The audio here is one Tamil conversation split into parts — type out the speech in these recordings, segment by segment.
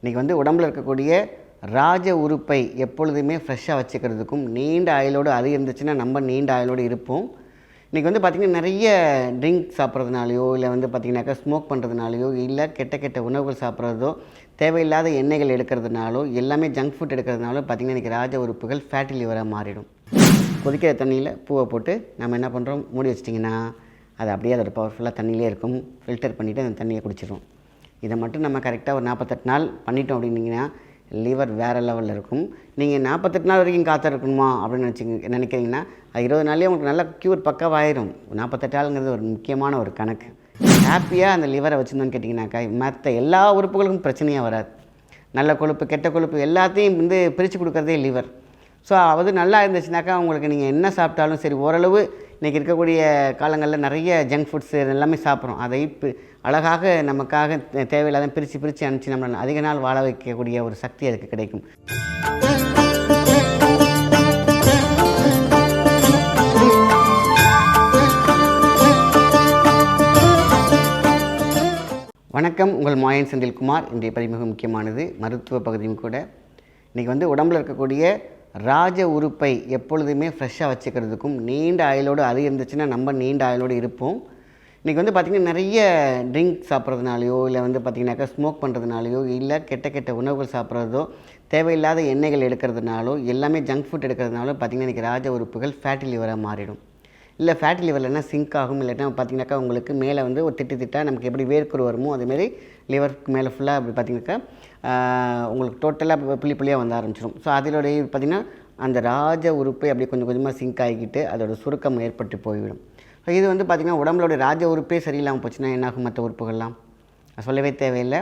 இன்றைக்கி வந்து உடம்புல இருக்கக்கூடிய ராஜ உறுப்பை எப்பொழுதுமே ஃப்ரெஷ்ஷாக வச்சுக்கிறதுக்கும் நீண்ட ஆயிலோடு அது இருந்துச்சுன்னா நம்ம நீண்ட ஆயிலோடு இருப்போம். இன்றைக்கி வந்து பார்த்திங்கன்னா நிறைய ட்ரிங்க் சாப்பிட்றதுனாலையோ இல்லை வந்து பார்த்திங்கனாக்கா ஸ்மோக் பண்ணுறதுனாலையோ இல்லை கெட்ட கெட்ட உணவுகள் சாப்பிட்றதோ தேவையில்லாத எண்ணெய்கள் எடுக்கிறதுனாலோ எல்லாமே ஜங்க் ஃபுட் எடுக்கிறதுனாலோ பார்த்திங்கன்னா இன்றைக்கி ராஜ உறுப்புகள் ஃபேட்டி லிவராக மாறிடும். கொதிக்கிற தண்ணியில் பூவை போட்டு நம்ம என்ன பண்ணுறோம் மூடி வச்சிட்டிங்கன்னா அது அப்படியே அதோட பவர்ஃபுல்லாக தண்ணியிலே இருக்கும். ஃபில்டர் பண்ணிவிட்டு அந்த தண்ணியை குடிச்சிடும் இதை மட்டும் நம்ம கரெக்டாக ஒரு நாற்பத்தெட்டு நாள் பண்ணிட்டோம் அப்படின்னீங்கன்னா லிவர் வேறு லெவலில் இருக்கும். நீங்கள் நாற்பத்தெட்டு நாள் வரைக்கும் காத்தா இருக்கணுமா அப்படின்னு நினச்சிங்க நினைக்கிறீங்கன்னா இருபது நாள்லேயே உங்களுக்கு நல்லா க்யூர் பக்கவாயிரும். நாற்பத்தெட்டு நாளுங்கிறது ஒரு முக்கியமான ஒரு கணக்கு. ஹாப்பியாக அந்த லிவரை வச்சுருந்தோன்னு கேட்டிங்கனாக்கா மற்ற எல்லா உறுப்புகளுக்கும் பிரச்சனையாக வராது. நல்ல கொழுப்பு கெட்ட கொழுப்பு எல்லாத்தையும் வந்து பிரித்து கொடுக்குறதே லிவர் ஸோ அது நல்லா இருந்துச்சுனாக்கா உங்களுக்கு நீங்கள் என்ன சாப்பிட்டாலும் சரி ஓரளவு இன்றைக்கி இருக்கக்கூடிய காலங்களில் நிறைய ஜங்க் ஃபுட்ஸ் எல்லாமே சாப்பிட்றோம். அதை இப்போ அழகாக நமக்காக தேவையில்லாத பிரித்து பிரித்து அனுப்பிச்சு நம்மளை அதிக நாள் வாழ வைக்கக்கூடிய ஒரு சக்தி அதுக்கு கிடைக்கும். வணக்கம். உங்கள் மாயன் செந்தில்குமார். இன்றைய பதிவு மிக முக்கியமானது. மருத்துவ பகுதியும் கூட. இன்றைக்கி வந்து உடம்பில் இருக்கக்கூடிய ராஜ உறுப்பை எப்பொழுதுமே ஃப்ரெஷ்ஷாக வச்சுக்கிறதுக்கும் நீண்ட ஆயிலோடு அது இருந்துச்சுன்னா நம்ம நீண்ட ஆயிலோடு இருப்போம். இன்றைக்கி வந்து பார்த்திங்கன்னா நிறைய ட்ரிங்க் சாப்பிட்றதுனாலையோ இல்லை வந்து பார்த்திங்கனாக்கா ஸ்மோக் பண்ணுறதுனாலையோ இல்லை கெட்ட கெட்ட உணவுகள் சாப்பிட்றதோ தேவையில்லாத எண்ணெய்கள் எடுக்கிறதுனாலோ எல்லாமே ஜங்க் ஃபுட் எடுக்கிறதுனாலோ பார்த்திங்கன்னா இன்றைக்கி ராஜ உறுப்புகள் ஃபேட்டி லிவராக மாறிடும். இல்லை ஃபேட்டி லிவர்லனா சிங்க் ஆகும் இல்லைன்னா பார்த்தீங்கன்னாக்கா உங்களுக்கு மேலே வந்து ஒரு திட்டு திட்டாக நமக்கு எப்படி வேர்க்குரு வருமோ அதேமாரி லிவருக்கு மேலே ஃபுல்லாக அப்படி பார்த்தீங்கன்னாக்கா உங்களுக்கு டோட்டலாக புள்ளி புள்ளியாக வந்து ஆரம்பிச்சிடும் ஸோ அதிலோடைய பார்த்திங்கன்னா அந்த ராஜ உறுப்பு அப்படியே கொஞ்சம் கொஞ்சமாக சிங்க் ஆகிக்கிட்டு அதோட சுருக்கம் ஏற்பட்டு போய்விடும். ஸோ இது வந்து பார்த்திங்கன்னா உடம்புலோட ராஜ உறுப்பே சரியில்லாமல் போச்சுன்னா என்னாகும் மற்ற உறுப்புகள்லாம்? சொல்லவே தேவையில்லை.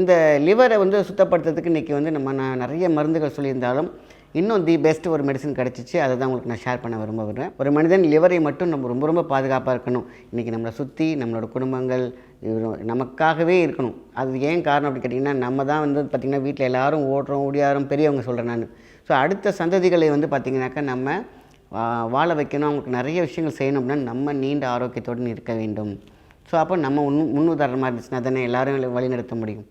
இந்த லிவரை வந்து சுத்தப்படுத்துறதுக்கு இன்றைக்கி வந்து நம்ம நான் நிறைய மருந்துகள் சொல்லியிருந்தாலும் இன்னும் தி பெஸ்ட் ஒரு மெடிசன் கிடச்சிச்சு. அதை தான் உங்களுக்கு நான் ஷேர் பண்ண விரும்ப விடுறேன் ஒரு மனிதன் லிவரை மட்டும் நம்ம ரொம்ப ரொம்ப பாதுகாப்பாக இருக்கணும். இன்றைக்கி நம்மளை சுற்றி நம்மளோட குடும்பங்கள் நமக்காகவே இருக்கணும். அது ஏன் காரணம் அப்படின்னு கேட்டிங்கன்னா நம்ம தான் வந்து பார்த்திங்கன்னா வீட்டில் எல்லாரும் ஓடுறோம் ஓடியாரோம் பெரியவங்க சொல்கிறேன் நான். ஸோ அடுத்த சந்ததிகளை வந்து பார்த்திங்கனாக்கா நம்ம வா- வாழ வைக்கணும். அவங்களுக்கு நிறைய விஷயங்கள் செய்யணும் அப்படின்னா நம்ம நீண்ட ஆரோக்கியத்தோடு இருக்க வேண்டும். ஸோ அப்போ நம்ம முன் முன்னுதாரணமாக இருந்துச்சுன்னா தானே எல்லாரும் வழிநடத்த முடியும்.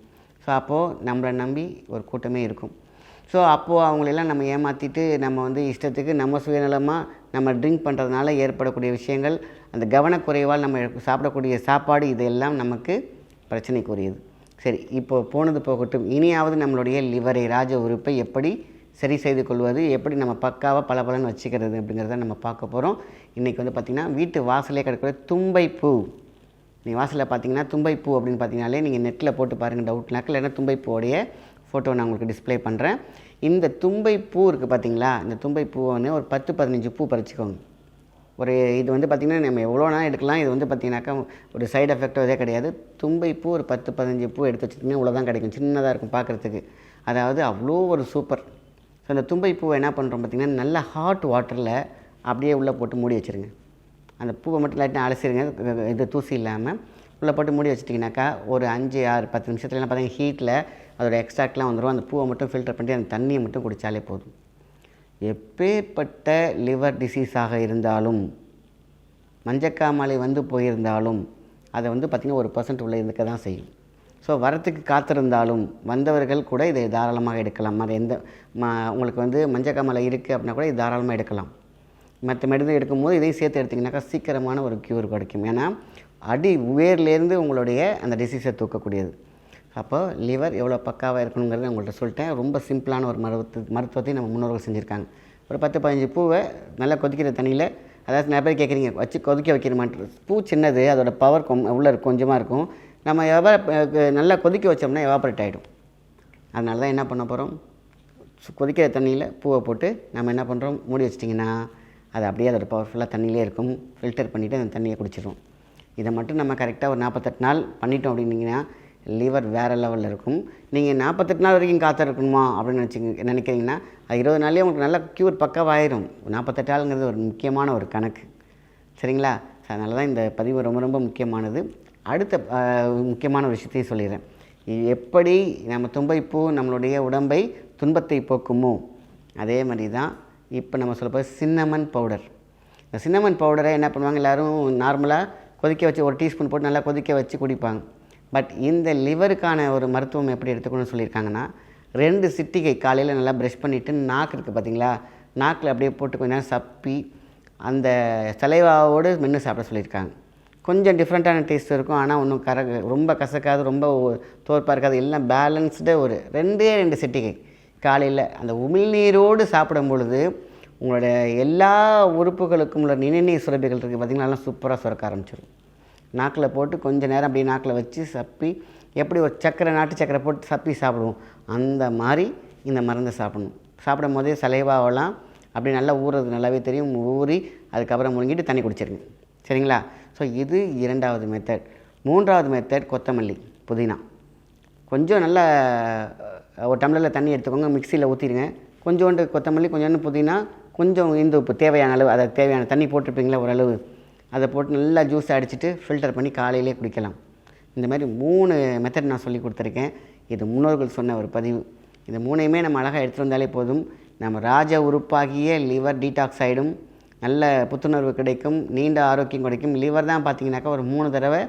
ஸோ அப்போது நம்மளை நம்பி ஒரு கூட்டமே இருக்கும். ஸோ அப்போது அவங்களெல்லாம் நம்ம ஏமாற்றிட்டு நம்ம வந்து இஷ்டத்துக்கு நம்ம சுயநலமாக நம்ம ட்ரிங்க் பண்ணுறதுனால ஏற்படக்கூடிய விஷயங்கள் அந்த கவனக்குறைவால் நம்ம சாப்பிடக்கூடிய சாப்பாடு இதெல்லாம் நமக்கு பிரச்சனைக்குரியது. சரி இப்போ போனது போகட்டும். இனியாவது நம்மளுடைய லிவரை ராஜ உறுப்பை எப்படி சரி செய்து கொள்வது எப்படி நம்ம பக்காவாக பல பலன் வச்சுக்கிறது அப்படிங்கிறத நம்ம பார்க்க போகிறோம் இன்றைக்கி வந்து பார்த்திங்கன்னா வீட்டு வாசலே கிடக்கிற தும்பை பூ நீ வாசலில் பார்த்தீங்கன்னா தும்பை பூ அப்படின்னு பார்த்தீங்கனாலே நீங்கள் நெட்டில் போட்டு பாருங்கள் டவுட்னாக்க இல்லைன்னா தும்பைப்பூவோடைய ஃபோட்டோ நான் உங்களுக்கு டிஸ்ப்ளே பண்ணுறேன் இந்த தும்பை பூ இருக்குது பார்த்தீங்களா இந்த தும்பைப்பூவை வந்து ஒரு பத்து பதினஞ்சு பூ பறிச்சுக்கோங்க. ஒரு இது வந்து பார்த்திங்கன்னா நம்ம எவ்வளோ நாள் எடுக்கலாம். இது வந்து பார்த்திங்கனாக்கா ஒரு சைடு எஃபெக்டோ இதே கிடையாது. பூ ஒரு பத்து பதினஞ்சு பூ எடுத்து வச்சுட்டிங்கன்னா இவ்வளோ தான் கிடைக்கும். சின்னதாக இருக்கும் பார்க்குறதுக்கு அதாவது அவ்வளோ ஒரு சூப்பர் ஸோ அந்த தும்பைப்பூவை என்ன பண்ணுறோம் பார்த்திங்கன்னா நல்ல ஹாட் வாட்டரில் அப்படியே உள்ளே போட்டு மூடி வச்சுருங்க. அந்த பூவை மட்டும் லைட்டாக அலசிடுங்க இது- இது தூசி இல்லாமல் உள்ளே போட்டு மூடி வச்சிட்டிங்கனாக்கா ஒரு அஞ்சு ஆறு பத்து நிமிஷத்துலலாம் பார்த்தீங்கன்னா ஹீட்டில் அதோட எக்ஸ்ட்ராக்ட்லாம் வந்துடும் அந்த பூவை மட்டும் ஃபில்டர் பண்ணி அந்த தண்ணியை மட்டும் குடித்தாலே போதும். எப்பேற்பட்ட லிவர் டிசீஸாக இருந்தாலும் மஞ்சக்காமலை வந்து போயிருந்தாலும் அதை வந்து பார்த்திங்கன்னா ஒரு பர்சன்ட் உள்ளே இருக்க தான் செய்யும். ஸோ வரத்துக்கு காத்திருந்தாலும் வந்தவர்கள் கூட இதை தாராளமாக எடுக்கலாம். அது எந்த ம உங்களுக்கு வந்து மஞ்சக்காமலை இருக்குது அப்படின்னா கூட இது தாராளமாக எடுக்கலாம். மற்ற மருந்து எடுக்கும்போது இதையும் சேர்த்து எடுத்திங்கனாக்கா சீக்கிரமான ஒரு க்யூர் கிடைக்கும். ஏன்னா அடி உயர்லேருந்து உங்களுடைய அந்த டிசீஸை தூக்கக்கூடியது. அப்போ லிவர் எவ்வளோ பக்காவாக இருக்கணுங்கிறத உங்கள்கிட்ட சொல்லிட்டேன். ரொம்ப சிம்பிளான ஒரு மருத்து மருத்துவத்தை நம்ம முன்னோர்கள் செஞ்சுருக்காங்க. ஒரு பத்து பதினஞ்சு பூவை நல்லா கொதிக்கிற தண்ணியில் அதாவது நிறைய பேர் கேட்குறீங்க வச்சு கொதிக்க வைக்கிறமாட்டு பூ சின்னது அதோட பவர் கொம் உள்ள இருக்கும் கொஞ்சமாக இருக்கும். நம்ம எவ நல்லா கொதிக்க வச்சோம்னா எவாபரேட் ஆகிடும் அதனால தான் என்ன பண்ண போகிறோம் கொதிக்கிற தண்ணியில் பூவை போட்டு நம்ம என்ன பண்ணுறோம் மூடி வச்சிட்டிங்கன்னா அது அப்படியே அதோட பவர்ஃபுல்லாக தண்ணியிலே இருக்கும். ஃபில்டர் பண்ணிவிட்டு அந்த தண்ணியை குடிச்சிடும் இதை மட்டும் நம்ம கரெக்டாக ஒரு நாற்பத்தெட்டு நாள் பண்ணிட்டோம் அப்படின்னீங்கன்னா லிவர் வேறு லெவலில் இருக்கும். நீங்கள் நாற்பத்தெட்டு நாள் வரைக்கும் காத்தா இருக்கணுமா அப்படின்னு நினச்சிங்க நினைக்கிறீங்கன்னா அது இருபது நாள்லேயே உங்களுக்கு நல்லா க்யூர் பக்கவாயிரும். நாற்பத்தெட்டு நாளுங்கிறது ஒரு முக்கியமான ஒரு கணக்கு. சரிங்களா? அதனால தான் இந்த பதிவு ரொம்ப ரொம்ப முக்கியமானது. அடுத்த முக்கியமான விஷயத்தையும் சொல்லிடுறேன். எப்படி நம்ம தும்பைப்பூ நம்மளுடைய உடம்பை துன்பத்தை போக்குமோ அதே மாதிரி தான் இப்போ நம்ம சொல்ல சின்னமன் பவுடர் இந்த சின்னமன் பவுடரை என்ன பண்ணுவாங்க? எல்லோரும் நார்மலாக கொதிக்க வச்சு ஒரு டீஸ்பூன் போட்டு நல்லா கொதிக்க வச்சு குடிப்பாங்க. பட் இந்த லிவருக்கான ஒரு மருத்துவம் எப்படி எடுத்துக்கணும்னு சொல்லியிருக்காங்கன்னா ரெண்டு சிட்டிகை காலையில் நல்லா ப்ரஷ் பண்ணிவிட்டு நாக்கு இருக்குது பார்த்தீங்களா நாக்கில் அப்படியே போட்டு கொஞ்ச நேரம் சப்பி அந்த சலைவாவோடு மென்று சாப்பிட சொல்லியிருக்காங்க. கொஞ்சம் டிஃப்ரெண்ட்டான டேஸ்ட் இருக்கும். ஆனால் ஒன்றும் கர ரொம்ப கசக்காது ரொம்ப தோற்பாக இருக்காது. எல்லாம் பேலன்ஸ்டே ஒரு ரெண்டே ரெண்டு சிட்டிகை. காலையில் அந்த உமிழ்நீரோடு சாப்பிடும் பொழுது உங்களோட எல்லா உறுப்புகளுக்கும் உள்ள நினைநீர் சுரப்பிகள் இருக்குது பார்த்திங்கன்னா நல்லா சூப்பராக சுரக்க ஆரம்பிச்சிடும் நாக்கில் போட்டு கொஞ்சம் நேரம் அப்படியே நாக்கில் வச்சு சப்பி எப்படி ஒரு சக்கரை நாட்டு சக்கரை போட்டு சப்பி சாப்பிடுவோம். அந்த மாதிரி இந்த மருந்தை சாப்பிடணும். சாப்பிடும் போதே சலைவாவெல்லாம் அப்படி நல்லா ஊறுறது நல்லாவே தெரியும். ஊறி அதுக்கப்புறம் முழுங்கிட்டு தண்ணி குடிச்சிருங்க. சரிங்களா? ஸோ இது இரண்டாவது மெத்தட் மூன்றாவது மெத்தட் கொத்தமல்லி புதினா. கொஞ்சம் நல்லா ஒரு டம்ளரில் தண்ணி எடுத்துக்கோங்க. மிக்சியில் ஊற்றிடுங்க கொஞ்சோண்டு கொத்தமல்லி கொஞ்சோண்டு புதினா கொஞ்சம் இந்து உப்பு தேவையான அளவு அதை தேவையான தண்ணி போட்டிருப்பீங்களா ஓரளவு. அதை போட்டு நல்லா ஜூஸ் அடிச்சிட்டு ஃபில்டர் பண்ணி காலையிலே குடிக்கலாம். இந்த மாதிரி மூணு மெத்தட் நான் சொல்லி கொடுத்துருக்கேன். இது முன்னோர்கள் சொன்ன ஒரு பதிவு. இந்த மூணையுமே நம்ம அழகாக எடுத்துகிட்டு வந்தாலே போதும். நம்ம ராஜ உறுப்பாகிய லிவர் டீடாக்ஸ் ஆகிடும் நல்ல புத்துணர்வு கிடைக்கும். நீண்ட ஆரோக்கியம் கிடைக்கும். லிவர் தான் பார்த்தீங்கன்னாக்கா ஒரு மூணு தடவை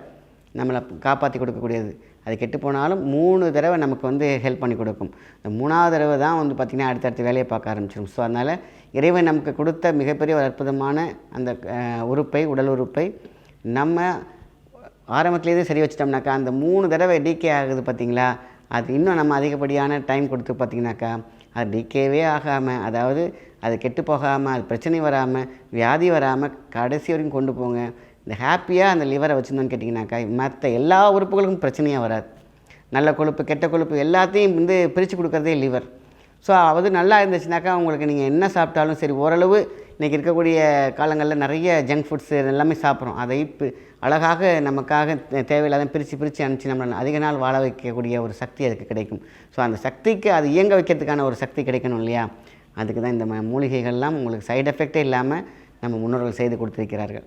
நம்மளை காப்பாற்றி கொடுக்கக்கூடியது. அது கெட்டு போனாலும் மூணு தடவை நமக்கு வந்து ஹெல்ப் பண்ணி கொடுக்கும். இந்த மூணாவது தடவை தான் வந்து பார்த்திங்கன்னா அடுத்தடுத்து வேலையை பார்க்க ஆரம்பிச்சிடும் ஸோ அதனால் இறைவன் நமக்கு கொடுத்த மிகப்பெரிய ஒரு அற்புதமான அந்த உறுப்பை உடல் உறுப்பை நம்ம ஆரம்பத்துலேயே சரி வச்சிட்டோம்னாக்கா அந்த மூணு தடவை டிகே ஆகுது பார்த்திங்களா அது இன்னும் நம்ம அதிகப்படியான டைம் கொடுத்து பார்த்திங்கனாக்கா அது டிகேவே ஆகாமல் அதாவது அது கெட்டு போகாமல் அது பிரச்சனை வராமல் வியாதி வராமல் கடைசி வரைக்கும் கொண்டு போங்க. இந்த ஹாப்பியாக அந்த லிவரை வச்சுருந்தோன்னு கேட்டிங்கனாக்கா மற்ற எல்லா உறுப்புகளுக்கும் பிரச்சனையாக வராது. நல்ல கொழுப்பு கெட்ட கொழுப்பு எல்லாத்தையும் வந்து பிரித்து கொடுக்குறதே லிவர் ஸோ அது நல்லா இருந்துச்சுனாக்கா உங்களுக்கு நீங்கள் என்ன சாப்பிட்டாலும் சரி ஓரளவு இன்றைக்கி இருக்கக்கூடிய காலங்களில் நிறைய ஜங்க் ஃபுட்ஸ் எல்லாமே சாப்பிட்றோம். அதை இப்போ அழகாக நமக்காக தேவையில்லாத பிரித்து பிரித்து அனுப்பிச்சு நம்மளை அதிக நாள் வாழ வைக்கக்கூடிய ஒரு சக்தி அதுக்கு கிடைக்கும். ஸோ அந்த சக்திக்கு அது இயங்க வைக்கிறதுக்கான ஒரு சக்தி கிடைக்கணும் இல்லையா? அதுக்கு தான் இந்த மூலிகைகள்லாம் உங்களுக்கு சைடு எஃபெக்டே இல்லாமல் நம்ம முன்னோர்கள் செய்து கொடுத்துருக்கிறார்கள்.